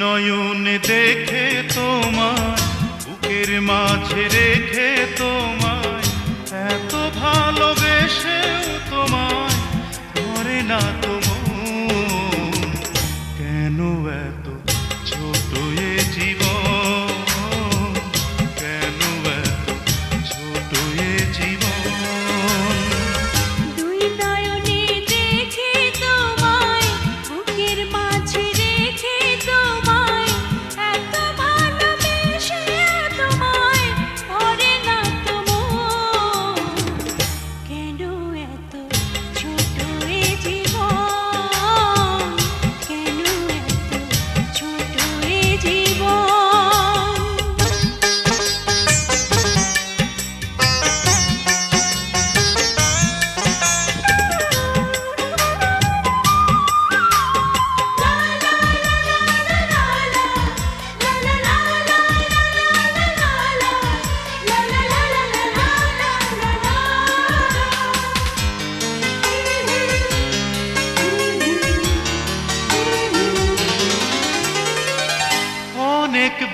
নয়ন দেখে তোমায় বুকের মাঝে রেখে তোমায়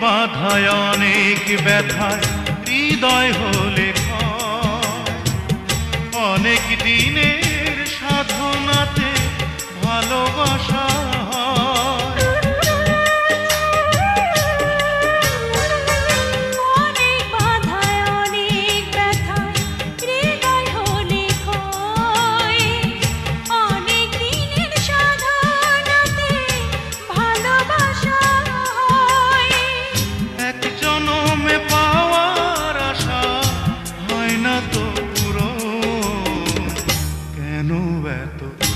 বাধায় অনেক ব্যথায় হৃদয় হলে অনেক দিনের সাধনাতে ভালোবাসা কেন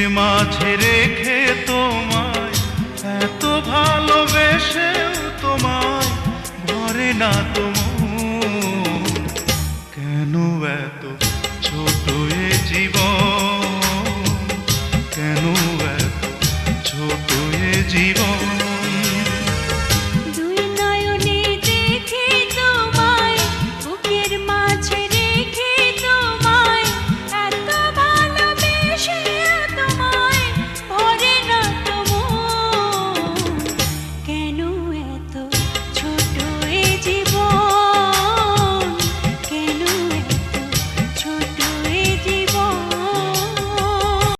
বুকের মাঝে রেখে তোমায়, এত ভালোবেসে তোমায় ভরে না তো কেন এত ছোট এ জীবন? কেন এত ছোট এ জীবন?